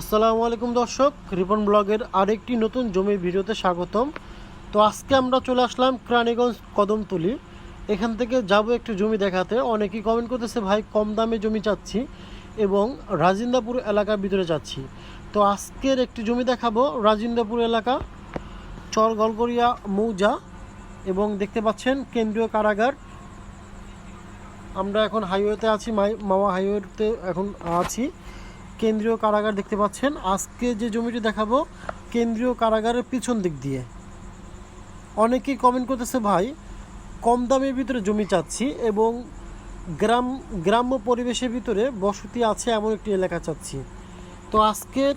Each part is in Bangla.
আসসালামু আলাইকুম দর্শক, রিপন ব্লগের আরেকটি নতুন জমির ভিডিওতে স্বাগতম। তো আজকে আমরা চলে আসলাম ক্রানীগঞ্জ কদমতলি। এখান থেকে যাব একটু জমি দেখাতে। অনেকেই কমেন্ট করতেছে, ভাই, কম দামে জমি চাচ্ছি এবং রাজিন্দাপুর এলাকার ভিতরে যাচ্ছি। তো আজকের একটি জমি দেখাবো, রাজিন্দাপুর এলাকা চর গলগরিয়া মৌজা এবং দেখতে পাচ্ছেন কেন্দ্রীয় কারাগার। আমরা এখন হাইওয়েতে আছি মাওয়া হাইওয়েতে এখন আছি। কেন্দ্রীয় কারাগার দেখতে পাচ্ছেন। আজকে যে জমিটি দেখাবো, কেন্দ্রীয় কারাগারের পিছন দিক দিয়ে। অনেকেই কমেন্ট করতেছে, ভাই, কম দামের ভিতরে জমি চাচ্ছি এবং গ্রাম, গ্রাম্য পরিবেশের ভিতরে বসতি আছে এমন একটি এলাকা চাচ্ছি। তো আজকের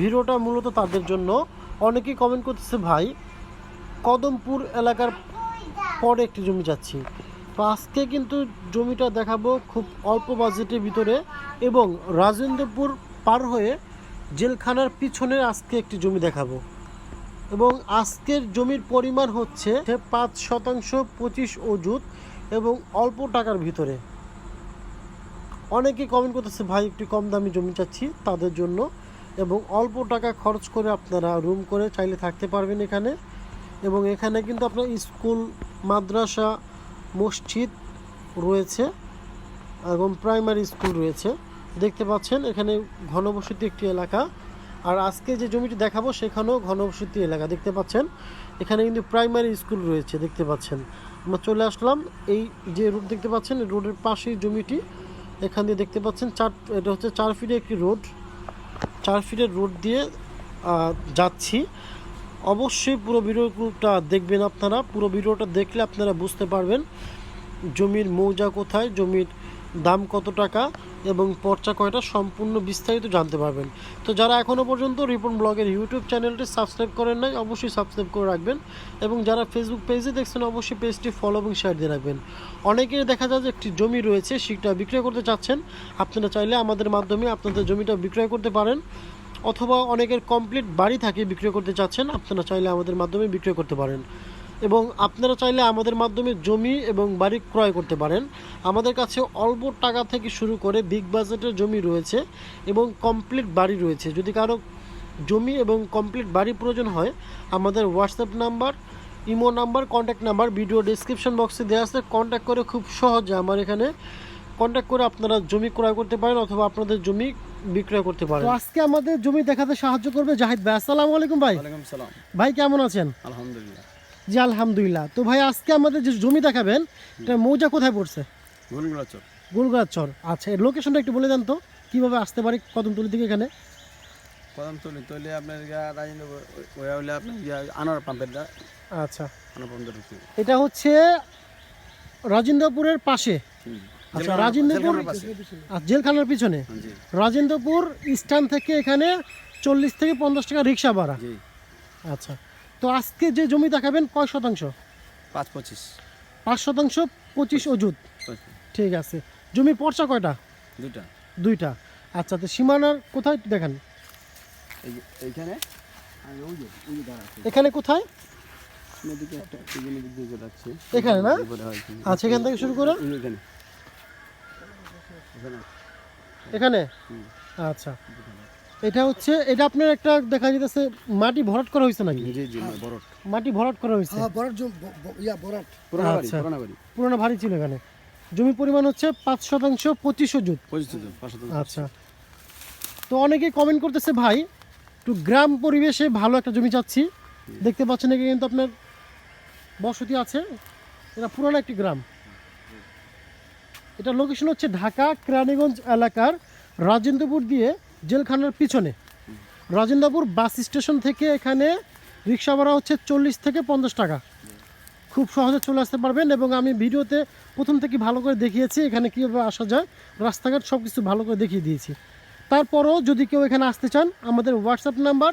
ভিডিওটা মূলত তাদের জন্য। অনেকেই কমেন্ট করতেছে, ভাই, কদমপুর এলাকার পরে একটি জমি যাচ্ছি তো আজকে কিন্তু জমিটা দেখাবো খুব অল্প বাজেটের ভিতরে এবং রাজেন্দ্রপুর পার হয়ে জেলখানার পিছনে আজকে একটি জমি দেখাবো। এবং আজকের জমির পরিমাণ হচ্ছে পাঁচ শতাংশ পঁচিশ অজুত এবং অল্প টাকার ভিতরে। অনেকে কমেন্ট করতেছে, ভাই, একটু কম দামি জমি চাচ্ছি তাদের জন্য এবং অল্প টাকা খরচ করে আপনারা রুম করে চাইলে থাকতে পারবেন এখানে। এবং এখানে কিন্তু আপনার স্কুল, মাদ্রাসা মসজিদ রয়েছে, এবং প্রাইমারি স্কুল রয়েছে। দেখতে পাচ্ছেন, এখানে ঘনবসতি একটি এলাকা। আর আজকে যে জমিটি দেখাবো, সেখানেও ঘনবসতি এলাকা। দেখতে পাচ্ছেন, এখানে কিন্তু প্রাইমারি স্কুল রয়েছে, দেখতে পাচ্ছেন। আমরা চলে আসলাম, এই যে রোড দেখতে পাচ্ছেন রোডের পাশেই জমিটি। এখান দিয়ে দেখতে পাচ্ছেন, চার, এটা হচ্ছে চার ফিটের একটি রোড। চার ফিটের রোড দিয়ে যাচ্ছি। অবশ্যই পুরো ভিডিওটা দেখবেন আপনারা। পুরো ভিডিওটা দেখলে আপনারা বুঝতে পারবেন জমির মৌজা কোথায়, জমির দাম কত টাকা এবং পর্চা কয়টা সম্পূর্ণ বিস্তারিত জানতে পারবেন। তো যারা এখনও পর্যন্ত রিপন ব্লগের ইউটিউব চ্যানেলটি সাবস্ক্রাইব করেন নাই, অবশ্যই সাবস্ক্রাইব করে রাখবেন এবং যারা ফেসবুক পেজে দেখছেন, অবশ্যই পেজটি ফলো এবং শেয়ার দিয়ে রাখবেন। অনেকের দেখা যায় যে একটি জমি রয়েছে, সেটা বিক্রয় করতে চাচ্ছেন। আপনারা চাইলে আমাদের মাধ্যমে আপনাদের জমিটা বিক্রয় করতে পারেন। অথবা অনেকের কমপ্লিট বাড়ি থাকে বিক্রয় করতে চাচ্ছেন, আপনারা চাইলে আমাদের মাধ্যমে বিক্রয় করতে পারেন। এবং আপনারা চাইলে আমাদের মাধ্যমে জমি এবং বাড়ি ক্রয় করতে পারেন। আমাদের কাছে অল্প টাকা থেকে শুরু করে বিগ বাজেটের জমি রয়েছে এবং কমপ্লিট বাড়ি রয়েছে। যদি কারও জমি এবং কমপ্লিট বাড়ি প্রয়োজন হয়, আমাদের WhatsApp number imo number contact number video description বক্সে দেওয়া আছে। কন্ট্যাক্ট করে খুব সহজে আমার এখানে কন্ট্যাক্ট করে আপনারা জমি ক্রয় করতে পারেন অথবা আপনাদের জমি বিক্রয় করতে পারেন। তো আজকে আমাদের জমি দেখাতে সাহায্য করবে জাহিদ ভাই। আসসালামু আলাইকুম ভাই। ওয়ালাইকুম সালাম। ভাই কেমন আছেন? আলহামদুলিল্লাহ। জি আলহামদুলিল্লাহ। তো ভাই আজকে আমাদের যে জমি দেখাবেন এটা মৌজা কোথায় পড়ছে? গুলগুলা চর। আচ্ছা এর লোকেশনটা একটু বলে দেন তো। কীভাবে আসতে পারি কদমতলি থেকে এখানে? কদম তুলি তুলি আপনার রাজেন্দ্র ওয়া হলে আপনার গিয়া আনার পাম্পের আচ্ছা। আনার পাম্পের এটা হচ্ছে রাজেন্দ্রপুরের পাশে। আচ্ছা রাজেন্দ্রপুর জেলখানার পিছনে। রাজেন্দ্রপুর স্ট্যান্ড থেকে এখানে চল্লিশ থেকে পঞ্চাশ টাকা রিক্সা ভাড়া। আচ্ছা তো আজকে যে জমি দেখাবেন কয় শতাংশ? পাঁচ পঁচিশ। পাঁচ শতাংশ পঁচিশ অজুত ঠিক আছে। জমি পর্চা কয়টা? দুইটা। দুইটা। আচ্ছা তো সীমানার কোথায় দেখেন? এই এইখানে? এখানে কোথায়? এখানে না? আচ্ছা এখান থেকে শুরু করে? এখানে। এখানে আচ্ছা। এটা হচ্ছে এটা আপনার একটা দেখা যেতেছে মাটি ভরাট করা হয়েছে নাকি? জি জি বড় মাটি ভরাট করা হয়েছে ইয়া বরাট পুরানা বাড়ি আচ্ছা। বাড়ি। পুরোনো ভারী ছিল এখানে। জমি পরিমাণ হচ্ছে পাঁচ শতাংশ পঁচিশ জুত। আচ্ছা। তো অনেকেই কমেন্ট করতেছে ভাই একটু গ্রাম পরিবেশে ভালো একটা জমি চাচ্ছি। দেখতে পাচ্ছেন এখানে কিন্তু আপনার বসতি আছে। এটা পুরনো একটি গ্রাম। এটা লোকেশন হচ্ছে ঢাকা, কেরানীগঞ্জ এলাকার রাজেন্দ্রপুর দিয়ে জেলখানার পিছনে। রাজেন্দ্রপুর বাস স্টেশন থেকে এখানে রিক্সা ভাড়া হচ্ছে চল্লিশ থেকে পঞ্চাশ টাকা। খুব সহজে চলে আসতে পারবেন এবং আমি ভিডিওতে প্রথম থেকে ভালো করে দেখিয়েছি, এখানে কীভাবে আসা যায়, রাস্তাঘাট সব কিছু ভালো করে দেখিয়ে দিয়েছি। তারপরও যদি কেউ এখানে আসতে চান, আমাদের WhatsApp number,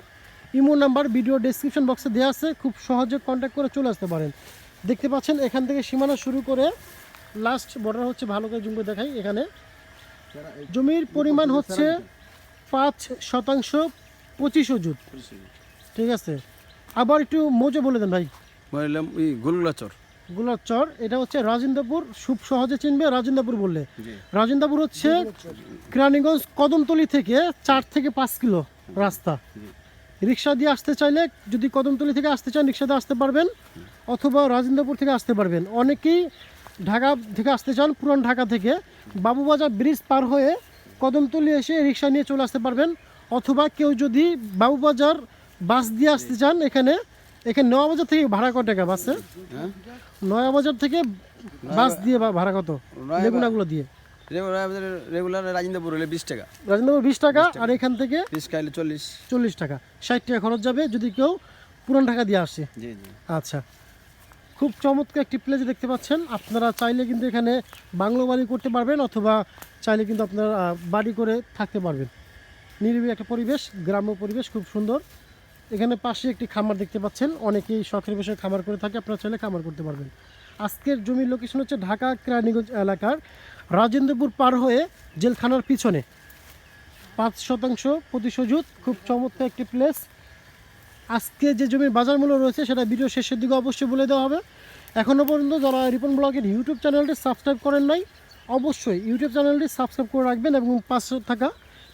imo number video description বক্সে দেওয়া আছে, খুব সহজে কন্ট্যাক্ট করে চলে আসতে পারেন। দেখতে পাচ্ছেন, এখান থেকে সীমানা শুরু করে লাস্ট বর্ডার হচ্ছে ভালো করে জুম করে দেখাই এখানে। জমির পরিমাণ হচ্ছে পাঁচ শতাংশ পঁচিশ অজুত ঠিক আছে? আবার একটু মৌজা বলে দেন ভাই। বললাম ওই গুলগুলা চর গোলার চর এটা হচ্ছে রাজেন্দ্রপুর খুব সহজে চিনবে রাজেন্দ্রপুর বললে। রাজেন্দ্রপুর হচ্ছে কেরানীগঞ্জ কদমতলি থেকে চার থেকে পাঁচ কিলো রাস্তা। রিক্সা দিয়ে আসতে চাইলে যদি কদমতলি থেকে আসতে চান রিক্সা দিয়ে আসতে পারবেন অথবা রাজেন্দ্রপুর থেকে আসতে পারবেন। অনেকেই ঢাকা থেকে আসতে চান পুরান ঢাকা থেকে বাবুবাজার ব্রিজ পার হয়ে কদমতলি এসে রিক্সা নিয়ে চলে আসতে পারবেন। অথবা কেউ যদি বাবুবাজার বাস দিয়ে আসতে চান এখানে এখানে নয়াবাজার থেকে ভাড়া কত টাকা বাসে হ্যাঁ? নয়াবাজার থেকে বাস দিয়ে ভাড়া কত? লেগুনাগুলো দিয়ে। রেগুলার হলে বিশ টাকা। রাজেন্দ্রপুর বিশ টাকা আর এখান থেকে বিশ খাইলে চল্লিশ। চল্লিশ টাকা। ষাট টাকা খরচ যাবে যদি কেউ পুরান ঢাকা দিয়ে আসে। আচ্ছা। খুব চমৎকার একটি প্লেস দেখতে পাচ্ছেন। আপনারা চাইলে কিন্তু এখানে বাংলো বাড়ি করতে পারবেন অথবা চাইলে কিন্তু আপনারা বাড়ি করে থাকতে পারবেন। নিরিবিলি একটা পরিবেশ, গ্রাম্য পরিবেশ, খুব সুন্দর। এখানে পাশে একটি খামার দেখতে পাচ্ছেন। অনেকেই শখের বসে খামার করে থাকে, আপনারা চাইলে খামার করতে পারবেন। আজকের জমির লোকেশন হচ্ছে ঢাকা কেরানীগঞ্জ এলাকার রাজেন্দ্রপুর পার হয়ে জেলখানার পিছনে। পাঁচ শতাংশ প্রতিশোধ, খুব চমৎকার একটি প্লেস আজকে যে জমির বাজার মূল্য রয়েছে সেটা ভিডিও শেষের দিকে অবশ্যই বলে দেওয়া হবে। এখনও পর্যন্ত যারা রিপন ব্লগের ইউটিউব চ্যানেলটি সাবস্ক্রাইব করেন নাই, অবশ্যই ইউটিউব চ্যানেলটি সাবস্ক্রাইব করে রাখবেন এবং পাশে থাকা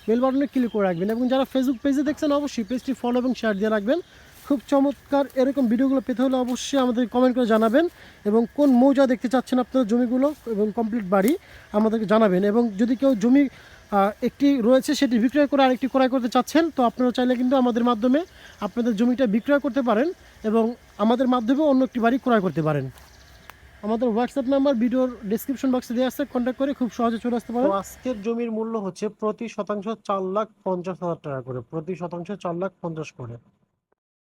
বেল বাটনে ক্লিক করে রাখবেন এবং যারা ফেসবুক পেজে দেখছেন, অবশ্যই পেজটি ফলো এবং শেয়ার দিয়ে রাখবেন। খুব চমৎকার এরকম ভিডিওগুলো পেতে হলে অবশ্যই আমাদের কমেন্ট করে জানাবেন এবং কোন মৌজা দেখতে চাচ্ছেন আপনার জমিগুলো এবং কমপ্লিট বাড়ি আমাদেরকে জানাবেন এবং যদি কেউ জমি একটি রয়েছে, সেটি বিক্রয় করে আরেকটি ক্রয় করতে চাচ্ছেন। তো আপনারা চাইলে কিন্তু আমাদের মাধ্যমে আপনাদের জমিটা বিক্রয় করতে পারেন এবং আমাদের মাধ্যমে অন্য একটি বাড়ি ক্রয় করতে পারেন। আমাদের হোয়াটসঅ্যাপ নাম্বার ভিডিওর ডিসক্রিপশন বক্সে দেওয়া আছে কন্ট্যাক্ট করে খুব সহজে চলে আসতে পারেন। আজকের জমির মূল্য হচ্ছে প্রতি শতাংশ চার লাখ পঞ্চাশ হাজার টাকা করে, প্রতি শতাংশ চার লাখ পঞ্চাশ করে।